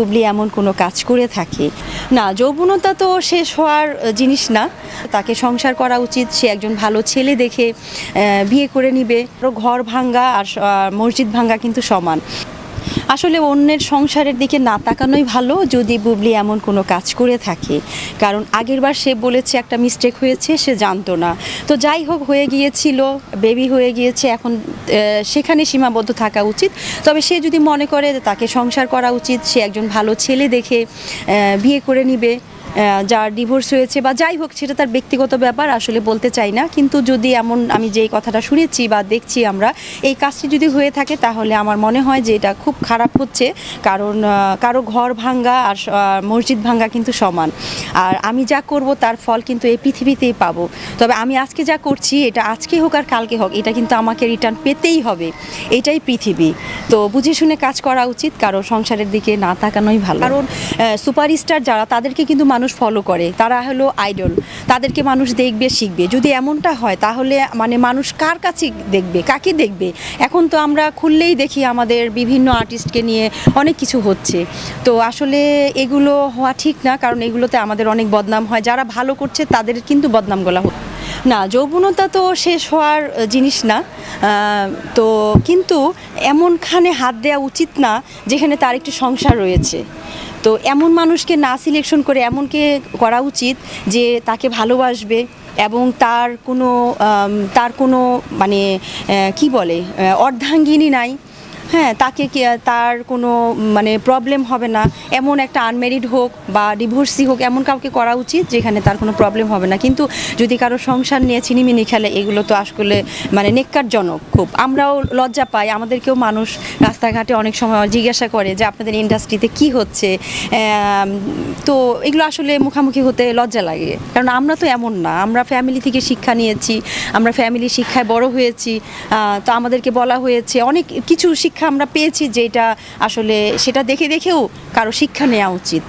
বুবলি এমন কোনো কাজ করে থাকে। না, যৌবনতা তো শেষ হওয়ার জিনিস না। তাকে সংসার করা উচিত, সে একজন ভালো ছেলে দেখে বিয়ে করে নিবে। ঘর ভাঙ্গা আর মসজিদ ভাঙ্গা কিন্তু সমান। আসলে অন্যের সংসারের দিকে না তাকানোই ভালো যদি বুবলি এমন কোনো কাজ করে থাকে। কারণ আগেরবার সে বলেছে একটা মিস্টেক হয়েছে, সে জানতো না। তো যাই হোক, হয়ে গিয়েছিল বেবি হয়ে গিয়েছে, এখন সেখানে সীমাবদ্ধ থাকা উচিত। তবে সে যদি মনে করে তাকে সংসার করা উচিত, সে একজন ভালো ছেলে দেখে বিয়ে করে নিবে। যার ডিভোর্স হয়েছে বা যাই হোক, সেটা তার ব্যক্তিগত ব্যাপার, আসলে বলতে চাই না। কিন্তু যদি এমন আমি যেই কথাটা শুনেছি বা দেখছি আমরা, এই কাজটি যদি হয়ে থাকে, তাহলে আমার মনে হয় যে এটা খুব খারাপ হচ্ছে। কারণ কারও ঘর ভাঙ্গা আর মসজিদ ভাঙ্গা কিন্তু সমান। আর আমি যা করব, তার ফল কিন্তু এই পৃথিবীতেই পাবো। তবে আমি আজকে যা করছি, এটা আজকে হোক আর কালকে হোক, এটা কিন্তু আমাকে রিটার্ন পেতেই হবে। এটাই পৃথিবী। তো বুঝে শুনে কাজ করা উচিত, কারও সংসারের দিকে না তাকানোই ভালো। কারণ সুপারস্টার যারা, তাদেরকে কিন্তু মানুষ ফলো করে, তারা হলো আইডল তাদেরকে মানুষ দেখবে, শিখবে। যদি এমনটা হয়, তাহলে মানে মানুষ কার কাছে দেখবে, কাকে দেখবে? এখন তো আমরা খুললেই দেখি আমাদের বিভিন্ন আর্টিস্টকে নিয়ে অনেক কিছু হচ্ছে। তো আসলে এগুলো হওয়া ঠিক না, কারণ এগুলোতে আমাদের অনেক বদনাম হয়। যারা ভালো করছে, তাদের কিন্তু বদনাম গলা হচ্ছে। না, যৌবনতা তো শেষ হওয়ার জিনিস না। তো কিন্তু এমনখানে হাত দেওয়া উচিত না যেখানে তার একটি সংসার রয়েছে। তো এমন মানুষকে না সিলেকশন করে এমনকে করা উচিত যে তাকে ভালোবাসবে এবং তার কোনো তার কোনো মানে কি বলে অর্ধাঙ্গিনী নাই। হ্যাঁ তাকে তার কোনো মানে প্রবলেম হবে না। এমন একটা আনমেরিড হোক বা ডিভোর্সি হোক, এমন কাউকে করা উচিত যেখানে তার কোনো প্রবলেম হবে না। কিন্তু যদি কারও সংসার নিয়ে ছিনিমিনি খেলে, এগুলো তো আসলে মানে নেককারজনক খুব। আমরাও লজ্জা পাই। আমাদেরকেও মানুষ রাস্তাঘাটে অনেক সময় জিজ্ঞাসা করে যে, আপনাদের ইন্ডাস্ট্রিতে কি হচ্ছে? তো এগুলো আসলে মুখামুখি হতে লজ্জা লাগে। কারণ আমরা তো এমন না। আমরা ফ্যামিলি থেকে শিক্ষা নিয়েছি। আমরা ফ্যামিলি শিক্ষায় বড় হয়েছি। তো আমাদেরকে বলা হয়েছে। অনেক কিছু শিক্ষা আমরা পেয়েছি যেটা আসলে সেটা দেখে দেখেও কারও শিক্ষা নেওয়া উচিত।